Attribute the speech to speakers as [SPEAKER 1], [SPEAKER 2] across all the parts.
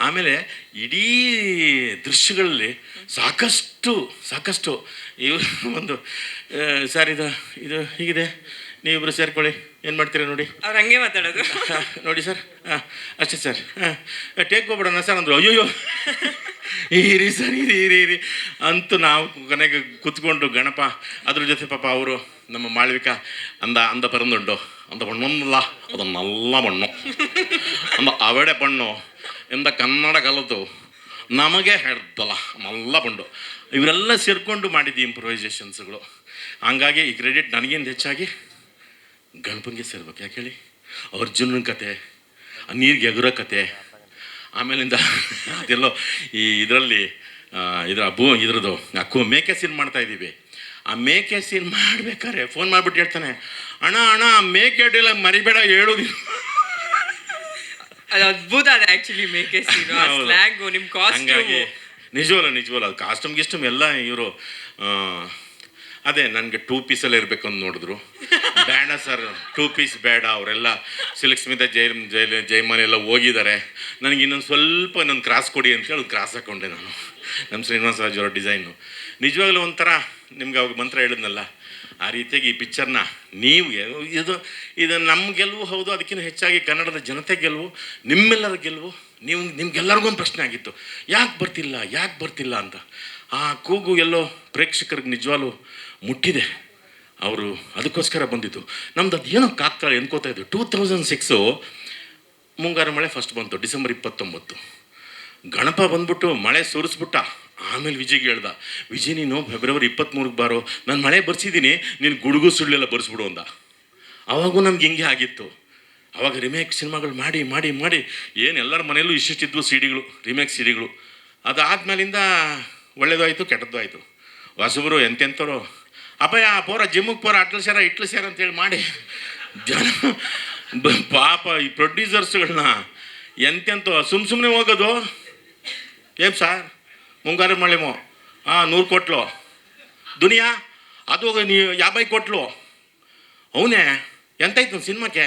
[SPEAKER 1] ಆಮೇಲೆ ಇಡೀ ದೃಶ್ಯಗಳಲ್ಲಿ ಸಾಕಷ್ಟು ಸಾಕಷ್ಟು ಇವರು ಒಂದು ಸರ್ ಇದು ಇದು ಹೀಗಿದೆ. ನೀವಿಬ್ಬರು ಸೇರ್ಕೊಳ್ಳಿ. ಏನು ಮಾಡ್ತೀರಾ ನೋಡಿ?
[SPEAKER 2] ಅವ್ರು ಹಂಗೆ ಮಾತಾಡೋದು.
[SPEAKER 1] ಹಾ, ನೋಡಿ ಸರ್. ಹಾಂ ಅಷ್ಟೇ ಸರ್. ಹಾಂ ಟೇಕ್ ಹೋಗ್ಬಿಡೋಣ ಸರ್ ಅಂದರು. ಅಯ್ಯೋ ಇರಿ ಸರ್ ಇರಿ ಇರಿ ಇರಿ ಅಂತೂ ನಾವು ಕೊನೆಗೆ ಕುತ್ಕೊಂಡು ಗಣಪ ಅದ್ರ ಜೊತೆ ಪಾಪ ಅವರು ನಮ್ಮ ಮಾಳ್ವಿಕ ಅಂದ ಅಂದ ಪರಂದುಂಡು ಅಂದ ಬಣ್ಣೊಂದಲ್ಲ ಅದೊಂದು ನಲ್ಲ ಮಣ್ಣು ಅಂದ ಅವಡೆ ಬಣ್ಣು. ಎಂದ ಕನ್ನಡ ಕಲಿತು ನಮಗೆ ಹೇಳ್ದಲ್ಲ, ಮಲ್ಲ ಬಂಡು ಇವರೆಲ್ಲ ಸೇರಿಕೊಂಡು ಮಾಡಿದ್ದು ಇಂಪ್ರೊವೈಸೇಷನ್ಸ್ಗಳು ಹಂಗಾಗಿ ಈ ಕ್ರೆಡಿಟ್ ನನಗಿಂತ ಹೆಚ್ಚಾಗಿ ಗಣಪಂಗೆ ಸೇರ್ಬೇಕು. ಯಾಕೆ ಹೇಳಿ? ಅರ್ಜುನನ ಕತೆ ನೀರಿಗೆ ಎಗುರೋ ಕತೆ, ಆಮೇಲಿಂದ ಅದೆಲ್ಲೋ ಈ ಇದರಲ್ಲಿ ಇದರ ಭೂ, ಇದ್ರದ್ದು, ಆ ಕು ಮೇಕೆ ಸೀನ್ ಮಾಡ್ತಾ ಇದ್ದೀವಿ. ಆ ಮೇಕೆ ಸೀನ್ ಮಾಡ್ಬೇಕಾದ್ರೆ ಫೋನ್ ಮಾಡಿಬಿಟ್ಟು ಹೇಳ್ತಾನೆ, ಅಣ್ಣ ಅಣ್ಣ ಆ ಮೇಕೆ ಅಡ್ಡಿಲ್ಲ ಮರಿಬೇಡ ಹೇಳೋದು
[SPEAKER 2] ಅದು ಅದ್ಭುತ ಅದು ಆಕ್ಚುಲಿ ಮೇಕೆ ಸೀನು ಆ
[SPEAKER 1] ಹೌದು.
[SPEAKER 2] ಸ್ಲ್ಯಾಂಗು ನಿಮ್ಮ
[SPEAKER 1] ಹಂಗಾಗಿ
[SPEAKER 2] ಕಾಸ್ಟ್ಯೂಮ್
[SPEAKER 1] ನಿಜವಲ್ಲ ನಿಜವಲ್ಲ. ಅದು ಕಾಸ್ಟ್ಯೂಮ್ ಗಿಸ್ಟ್ಯೂಮ್ ಎಲ್ಲ ಇವರು ಅದೇ ನನಗೆ ಟೂ ಪೀಸಲ್ಲಿ ಇರಬೇಕು ಅಂತ ನೋಡಿದ್ರು. ಬೇಡ ಸರ್ ಟೂ ಪೀಸ್ ಬೇಡ. ಅವರೆಲ್ಲ ಸಿಲ್ಕ್ ಸ್ಮಿತ ಜೈ ಜೈ ಜೈಮಾನ್ ಎಲ್ಲ ಹೋಗಿದ್ದಾರೆ. ನನಗೆ ಇನ್ನೊಂದು ಸ್ವಲ್ಪ ಇನ್ನೊಂದು ಕ್ರಾಸ್ ಕೊಡಿ ಅಂತ ಹೇಳಿ ಕ್ರಾಸ್ ಹಾಕ್ಕೊಂಡೆ ನಾನು. ನಮ್ಮ ಶ್ರೀನಿವಾಸ ರಾಜ್ ಅವರ ಡಿಸೈನು ನಿಜವಾಗ್ಲೂ ಒಂಥರ ನಿಮ್ಗೆ ಅವಾಗ ಮಂತ್ರ ಹೇಳಿದ್ನಲ್ಲ, ಆ ರೀತಿಯಾಗಿ ಈ ಪಿಕ್ಚರ್ನ ನೀವು ಇದು ಇದು ನಮ್ಮ ಗೆಲುವು ಹೌದು, ಅದಕ್ಕಿಂತ ಹೆಚ್ಚಾಗಿ ಕನ್ನಡದ ಜನತೆ ಗೆಲುವು, ನಿಮ್ಮೆಲ್ಲರ ಗೆಲುವು. ನೀವು, ನಿಮ್ಗೆಲ್ಲರಿಗೂ ಒಂದು ಪ್ರಶ್ನೆ ಆಗಿತ್ತು, ಯಾಕೆ ಬರ್ತಿಲ್ಲ ಯಾಕೆ ಬರ್ತಿಲ್ಲ ಅಂತ. ಆ ಕೂಗು ಎಲ್ಲೋ ಪ್ರೇಕ್ಷಕರಿಗೆ ನಿಜವಾಗ್ಲೂ ಮುಟ್ಟಿದೆ. ಅವರು ಅದಕ್ಕೋಸ್ಕರ ಬಂದಿದ್ದು. ನಮ್ದು ಅದು ಏನೋ ಕಾಕ್ತಾಳೆ ಎನ್ಕೋತಾ ಇದ್ದು ಟೂ ತೌಸಂಡ್ ಸಿಕ್ಸು ಮುಂಗಾರು ಮಳೆ ಫಸ್ಟ್ ಬಂತು, ಡಿಸೆಂಬರ್ ಇಪ್ಪತ್ತೊಂಬತ್ತು. ಗಣಪ ಬಂದ್ಬಿಟ್ಟು ಮಳೆ ಸುರಿಸ್ಬಿಟ್ಟ. ಆಮೇಲೆ ವಿಜಯ್ ಹೇಳ್ದ, ವಿಜಯ್, ನೀನು ಫೆಬ್ರವರಿ ಇಪ್ಪತ್ತ್ಮೂರಕ್ಕೆ ಬಾರೋ, ನಾನು ಮಳೆ ಬರ್ಸಿದ್ದೀನಿ, ನೀನು ಗುಡುಗು ಸುಳ್ಳೆಲ್ಲ ಬರ್ಸ್ಬಿಡು ಅಂದ. ಅವಾಗೂ ನಮ್ಗೆ ಹಿಂಗೆ ಆಗಿತ್ತು. ಅವಾಗ ರಿಮೇಕ್ ಸಿನಿಮಾಗಳು ಮಾಡಿ ಮಾಡಿ ಮಾಡಿ, ಏನು ಎಲ್ಲರ ಮನೆಯಲ್ಲೂ ಇಷ್ಟಿಷ್ಟಿದ್ವು ಸಿಡಿಗಳು ರಿಮೇಕ್ ಸಿಡಿಗಳು. ಅದಾದ್ಮೇಲಿಂದ ಒಳ್ಳೇದು ಆಯಿತು ಕೆಟ್ಟದ್ದು ಆಯಿತು ಹೊಸಬರು ಎಂತೆಂಥವ್ರು, ಅಪ್ಪಯ್ಯ ಪೋರ ಜಿಮ್ಮಿಗೆ ಪೋರ ಅಟ್ಲ ಸೇರ, ಇಟ್ಲು ಸೇರ ಅಂತೇಳಿ ಮಾಡಿ. ಜನ ಪಾಪ ಈ ಪ್ರೊಡ್ಯೂಸರ್ಸ್ಗಳನ್ನ ಎಂತೆಂಥ ಸುಮ್ಮ ಸುಮ್ಮನೆ ಹೋಗೋದು? ಏನು ಸರ್? ಮುಂಗಾರು ಮಳೆಮೋ ಹಾಂ ನೂರು ಕೊಟ್ಲು ದುನಿಯಾ ಅದು ನೀವು ಯಾಭೈ ಕೊಟ್ಲು ಅವನೇ ಎಂತಾಯ್ತು ಸಿನಿಮಾಕ್ಕೆ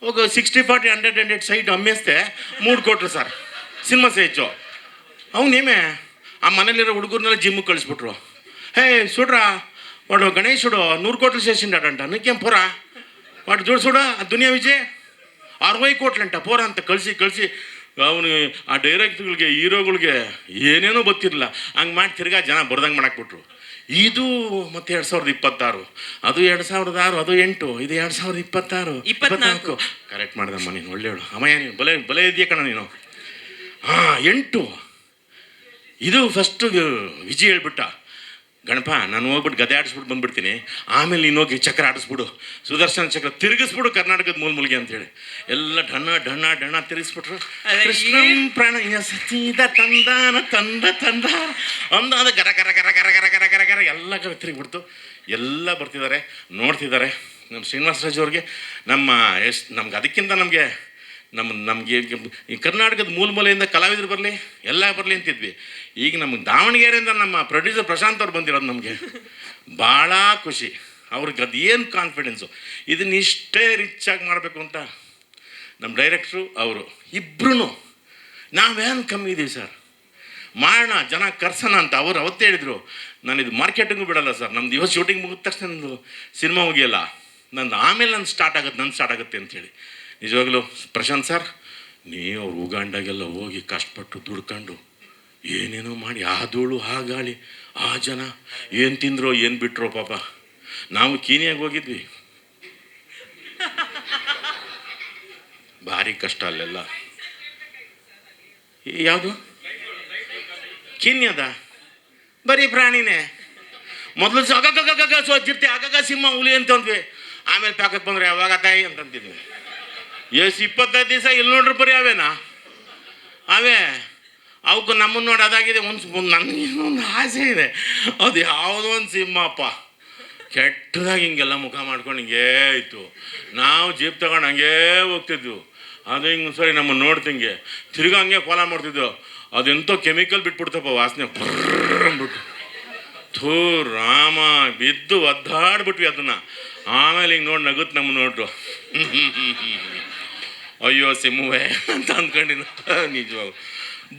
[SPEAKER 1] ಹೋಗ sixty forty hundred hundred side ಅಮ್ಮೇಸ್ತೆ ಮೂರು ಕೊಟ್ರು ಸರ್ ಸಿನಿಮಾ ಸೈಜು ಅವನೇಮೆ ಆ ಮನೇಲಿರೋ ಹುಡುಗರನ್ನೆಲ್ಲ ಜಿಮ್ಮಿಗೆ ಕಳಿಸ್ಬಿಟ್ರು ಹೇ ಸುಡ್ರಾ వాడు గణేశుడు నూరు కోట్లు చేసిండాడంట నీకేం పోరా వాడు చూడు చూడు ఆ దునియా విజయ్ ಅರವೈ ಕೋಟ್ಲಂಟ ಪೋರ ಅಂತ ಕಳಿಸಿ ಕಳಿಸಿ ಅವನು ಆ ಡೈರೆಕ್ಟ್ಗಳಿಗೆ ಹೀರೋಗಳಿಗೆ ಏನೇನೋ ಗೊತ್ತಿರಲಿಲ್ಲ. ಹಂಗೆ ಮಾಡಿ ತಿರ್ಗಾ ಜನ ಬರ್ದಂಗೆ ಮಾಡಾಕ್ಬಿಟ್ರು. ಇದು ಮತ್ತೆ ಎರಡು ಸಾವಿರದ ಇಪ್ಪತ್ತಾರು. ಅದು ಎರಡು ಸಾವಿರದ ಆರು ಅದು ಎಂಟು ಇದು ಎರಡು ಸಾವಿರದ ಇಪ್ಪತ್ತಾರು.
[SPEAKER 2] ಇಪ್ಪತ್ನಾಲ್ಕು.
[SPEAKER 1] ಕರೆಕ್ಟ್ ಮಾಡ್ದಮ್ಮ ನೀನು ಒಳ್ಳೆಯವಳು. ಅಮ್ಮಯ್ಯ ನೀನು ಬಲೆ ಬಲೆ ಇದೆಯಾ ಕಣ ನೀನು? ಹಾಂ ಎಂಟು. ಇದು ಫಸ್ಟು ವಿಜಿ ಹೇಳ್ಬಿಟ್ಟ. ಗಣಪ ನಾನು ಹೋಗ್ಬಿಟ್ಟು ಗದೆ ಆಡಿಸ್ಬಿಟ್ಟು ಬಂದ್ಬಿಡ್ತೀನಿ. ಆಮೇಲೆ ನೀನು ಹೋಗಿ ಚಕ್ರ ಆಡಿಸ್ಬಿಡು. ಸುದರ್ಶನ ಚಕ್ರ ತಿರುಗಿಸ್ಬಿಡು ಕರ್ನಾಟಕದ ಮೂಲ ಮೂಲಿಗೆ ಅಂತೇಳಿ. ಎಲ್ಲ ಢಣ ಢಣ ಢಣ ತಿರುಗಿಸ್ಬಿಟ್ರು. ಪ್ರಾಣ ಸತೀದ ತಂದಾನ ತಂದ ತಂದ. ಅಂದಾದ ಗರ ಗರ ಗರ ಗರ ಗರ ಗರ ಗರ ಗರ ಎಲ್ಲ ಕಡೆ ತಿರುಗಿಬಿಡ್ತು. ಎಲ್ಲ ಬರ್ತಿದ್ದಾರೆ ನೋಡ್ತಿದ್ದಾರೆ. ನಮ್ಮ ಶ್ರೀನಿವಾಸ ರಾಜು ಅವ್ರಿಗೆ ನಮ್ಮ ಎಷ್ಟು ನಮ್ಗೆ ಅದಕ್ಕಿಂತ ನಮಗೆ ನಮ್ಮ ನಮಗೆ ಈ ಕರ್ನಾಟಕದ ಮೂಲ ಮೂಲೆಯಿಂದ ಕಲಾವಿದರು ಬರಲಿ, ಎಲ್ಲ ಬರಲಿ ಅಂತಿದ್ವಿ. ಈಗ ನಮ್ಗೆ ದಾವಣಗೆರೆಯಿಂದ ನಮ್ಮ ಪ್ರೊಡ್ಯೂಸರ್ ಪ್ರಶಾಂತ್ ಅವ್ರು ಬಂದಿರೋದು ನಮಗೆ. ಭಾಳ ಖುಷಿ. ಅವ್ರಿಗೆ ಅದೇನು ಕಾನ್ಫಿಡೆನ್ಸು ಇದನ್ನ ಇಷ್ಟೇ ರಿಚಾಗಿ ಮಾಡಬೇಕು ಅಂತ ನಮ್ಮ ಡೈರೆಕ್ಟ್ರು ಅವರು. ಇಬ್ಬರೂ ನಾವೇನು ಕಮ್ಮಿ ಇದ್ದೀವಿ ಸರ್? ಮಾಡೋಣ ಜನ ಕರ್ಸೋಣ ಅಂತ ಅವರು ಅವತ್ತೇ ಹೇಳಿದರು. ನಾನು ಇದು ಮಾರ್ಕೆಟಿಂಗು ಬಿಡಲ್ಲ ಸರ್. ನಮ್ದು ಇವತ್ತು ಶೂಟಿಂಗ್ ಮುಗಿದ ತಕ್ಷಣ ನಂದು ಸಿನಿಮಾ ಮುಗಿಯಲ್ಲ. ನಂದು ಆಮೇಲೆ ನಾನು ಸ್ಟಾರ್ಟ್ ಆಗುತ್ತೆ ನನ್ನ ಸ್ಟಾರ್ಟ್ ಆಗುತ್ತೆ ಅಂತೇಳಿ ನಿಜವಾಗ್ಲೂ ಪ್ರಶಾಂತ್ ಸರ್ ನೀವು ಅವ್ರು ಉಗಾಂಡಾಗೆಲ್ಲ ಹೋಗಿ ಕಷ್ಟಪಟ್ಟು ದುಡ್ಕೊಂಡು ಏನೇನೋ ಮಾಡಿ, ಆ ಧೂಳು, ಆ ಗಾಳಿ, ಆ ಜನ ಏನು ತಿಂದ್ರೋ, ಏನು ಬಿಟ್ರೋ ಪಾಪ. ನಾವು ಕೀನಿಯಾಗಿ ಹೋಗಿದ್ವಿ. ಭಾರಿ ಕಷ್ಟ ಅಲ್ಲೆಲ್ಲ. ಯಾವುದು? ಕೀನ್ಯದ? ಬರೀ ಪ್ರಾಣಿನೇ. ಮೊದಲು ಅಗಗಗಗ ಸೋತಿರ್ತಿ ಅಗಗ ಸಿಂಹ ಹುಲಿ ಅಂತಂದ್ವಿ. ಆಮೇಲೆ ಪ್ಯಾಕಕ್ಕೆ ಬಂದ್ರೆ ಯಾವಾಗ ತಾಯಿ ಅಂತಂತಿದ್ವಿ. ಎಷ್ಟು ಇಪ್ಪತ್ತೈದು ದಿವಸ ಇಲ್ಲಿ ನೋಡ್ರಿ ಬರೀ ಅವೇನಾ? ಅವೇ ಅವಕ್ಕೆ ನಮ್ಮನ್ನು ನೋಡಿ ಅದಾಗಿದೆ, ಒಂದು ನನಗೆ ಒಂದು ಆಸೆ ಇದೆ. ಅದು ಯಾವುದೋ ಒಂದು ಸಿಂಹಪ್ಪ. ಕೆಟ್ಟದಾಗಿ ಹಿಂಗೆಲ್ಲ ಮುಖ ಮಾಡ್ಕೊಂಡು ಹಿಂಗೇ ಇತ್ತು. ನಾವು ಜೀಪ್ ತಗೊಂಡು ಹಂಗೇ ಹೋಗ್ತಿದ್ವು. ಅದು ಹಿಂಗೆ ಸರಿ ನಮ್ಮನ್ನು ನೋಡ್ತಿಂಗೆ. ತಿರ್ಗಾ ಹಂಗೆ ಫಾಲೋ ಮಾಡ್ತಿದ್ವು. ಅದೆಂತೋ ಕೆಮಿಕಲ್ ಬಿಟ್ಬಿಡ್ತಪ್ಪ ವಾಸನೆ. ಅಂದ್ಬಿಟ್ಟು. ಥೂ ರಾಮ ಬಿದ್ದು ಒದ್ದಾಡ್ಬಿಟ್ವಿ ಅದನ್ನ. ಆಮೇಲೆ ಹಿಂಗೆ ನೋಡಿ ನಗುತ್ತೆ ನಮ್ಮ ನೋಡ್ರು. ಅಯ್ಯೋ ಸಿಮ್ಮುವೆ ಅಂತ ಅಂದ್ಕೊಂಡಿನ ನಿಜವಾಗ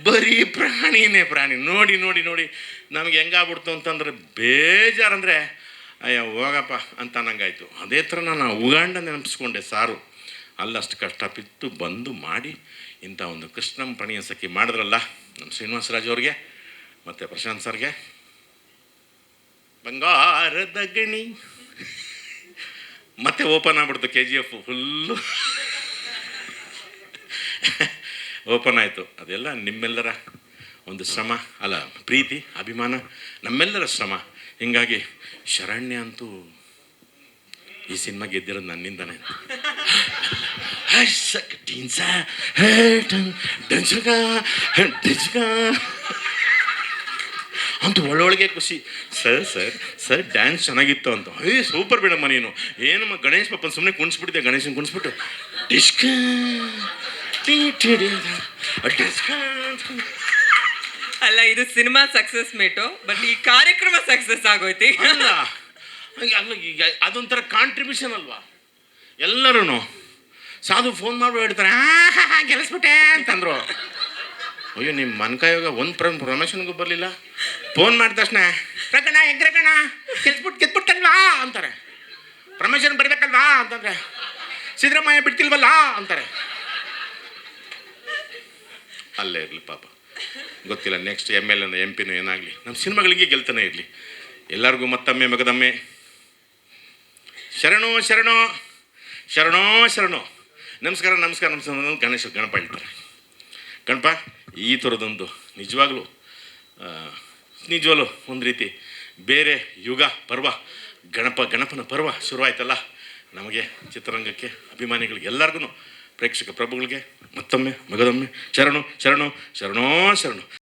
[SPEAKER 1] ಬರೀ ಪ್ರಾಣಿನೇ ಪ್ರಾಣಿ. ನೋಡಿ ನೋಡಿ ನೋಡಿ. ನಮ್ಗೆ ಹೆಂಗಾಗ್ಬಿಡ್ತು ಅಂತಂದ್ರೆ ಬೇಜಾರಂದರೆ, ಅಯ್ಯೋ ಹೋಗಪ್ಪ ಅಂತ ನಂಗಾಯ್ತು ಅದೇ ಥರ ನಾನು ಉಗಾಂಡ ನೆನಪಿಸ್ಕೊಂಡೆ ಸಾರು. ಅಲ್ಲಷ್ಟು ಕಷ್ಟಪಿತ್ತು ಬಂದು ಮಾಡಿ ಇಂಥ ಒಂದು ಕೃಷ್ಣಂ ಪಣಿಯ ಸಖಿ ಮಾಡಿದ್ರಲ್ಲ ನಮ್ಮ ಶ್ರೀನಿವಾಸರಾಜ್ ಅವ್ರಿಗೆ, ಮತ್ತು ಪ್ರಶಾಂತ್ ಸರ್ಗೆ. ಬಂಗಾರದ ಗಣಿ. ಮತ್ತೆ ಓಪನ್ ಆಗ್ಬಿಡ್ತು K G F full open ಆಯಿತು. ಅದೆಲ್ಲ ನಿಮ್ಮೆಲ್ಲರ ಒಂದು ಶ್ರಮ, ಅಲ್ಲ, ಪ್ರೀತಿ, ಅಭಿಮಾನ, ನಮ್ಮೆಲ್ಲರ ಶ್ರಮ. ಹಿಂಗಾಗಿ ಶರಣ್ಯ ಅಂತೂ ಈ ಸಿನಿಮಾ ಗೆದ್ದಿರೋದು ನನ್ನಿಂದನೇ. ಡಂಚಗ ಡಂಚಗ ಅಂತ ಒಳ್ಳೊಳಗೆ ಖುಷಿ. ಸರ್ ಸರ್ ಸರ್ ಡ್ಯಾನ್ಸ್ ಚೆನ್ನಾಗಿತ್ತು ಅಂತ. ಹೇ ಸೂಪರ್ ಬಿಡಮ್ಮ ನೀನು. ಏನಮ್ಮ ಗಣೇಶ್ ಪಾಪನ ಸುಮ್ಮನೆ ಕುಣಿಸ್ಬಿಟ್ಟಿದ್ದೆ ಗಣೇಶನ ಕುಣಿಸ್ಬಿಟ್ಟು ಡಿಸ್ಕ
[SPEAKER 2] ಅಲ್ಲ ಇದು ಸಿನಿಮಾ ಸಕ್ಸಸ್ ಮೇಟು ಬಟ್ ಈ ಕಾರ್ಯಕ್ರಮ ಸಕ್ಸಸ್ ಆಗೋಯ್ತಿ
[SPEAKER 1] ಅಲ್ಲ ಅಲ್ಲ ಈಗ ಅದೊಂಥರ ಕಾಂಟ್ರಿಬ್ಯೂಷನ್ ಅಲ್ವಾ? ಎಲ್ಲರೂ ಸಾಧು ಫೋನ್ ಮಾಡ್ಬಿಟ್ಟು ಹೇಳ್ತಾರೆ "ಆ, ಗೆಲ್ಲಿಸ್ಬಿಟ್ಟೆ ಅಂತಂದ್ರು. ಅಯ್ಯೋ ನಿಮ್ಮ ಮನ್ಕಾಯೋಗ ಒಂದು ಪ್ರ ಪ್ರಮೋಷನ್ಗೂ ಬರಲಿಲ್ಲ. ಫೋನ್ ಮಾಡಿದ ತಕ್ಷಣ, ರಗಣ, ಹೆಗ್ರಗಣ ಗೆಲ್ಸ್ಬಿಟ್ಟು ಕೆತ್ಬಿಟ್ಟಲ್ವಾ? ಅಂತಾರೆ. ಪ್ರಮೋಷನ್ ಬರಬೇಕಲ್ವಾ? ಅಂತಂದ್ರೆ, ಸಿದ್ದರಾಮಯ್ಯ ಬಿಡ್ತಿಲ್ವಲ್ಲ? ಅಂತಾರೆ. ಅಲ್ಲೇ ಇರಲಿ ಪಾಪ. ಗೊತ್ತಿಲ್ಲ next M L N M ಪಿನೂ ಏನಾಗಲಿ. ನಮ್ಮ ಸಿನಿಮಾಗಳಿಗೆ ಗೆಲ್ತಾನೆ ಇರಲಿ. ಎಲ್ಲರಿಗೂ ಮತ್ತಮ್ಮೆ ಮಗದಮ್ಮೆ. ಶರಣೋ ಶರಣೋ ಶರಣೋ ಶರಣೋ. ನಮಸ್ಕಾರ ನಮಸ್ಕಾರ ನಮಸ್ಕಾರ, ಗಣೇಶ ಗಣಪ ಹೇಳ್ತಾರೆ. ಗಣಪ ಈ ಥರದೊಂದು ನಿಜವಾಗ್ಲೂ ನಿಜವಾಗ್ಲೂ ಒಂದು ರೀತಿ ಬೇರೆ ಯುಗ ಪರ್ವ, ಗಣಪ, ಗಣಪನ ಪರ್ವ ಶುರುವಾಯ್ತಲ್ಲ. ನಮಗೆ ಚಿತ್ರರಂಗಕ್ಕೆ ಅಭಿಮಾನಿಗಳಿಗೆ ಎಲ್ಲರಿಗೂ ಪ್ರೇಕ್ಷಕ ಪ್ರಭುಗಳಿಗೆ ಮತ್ತೊಮ್ಮೆ, ಮಗದೊಮ್ಮೆ, ಶರಣು ಶರಣು, ಶರಣೋ, ಶರಣು.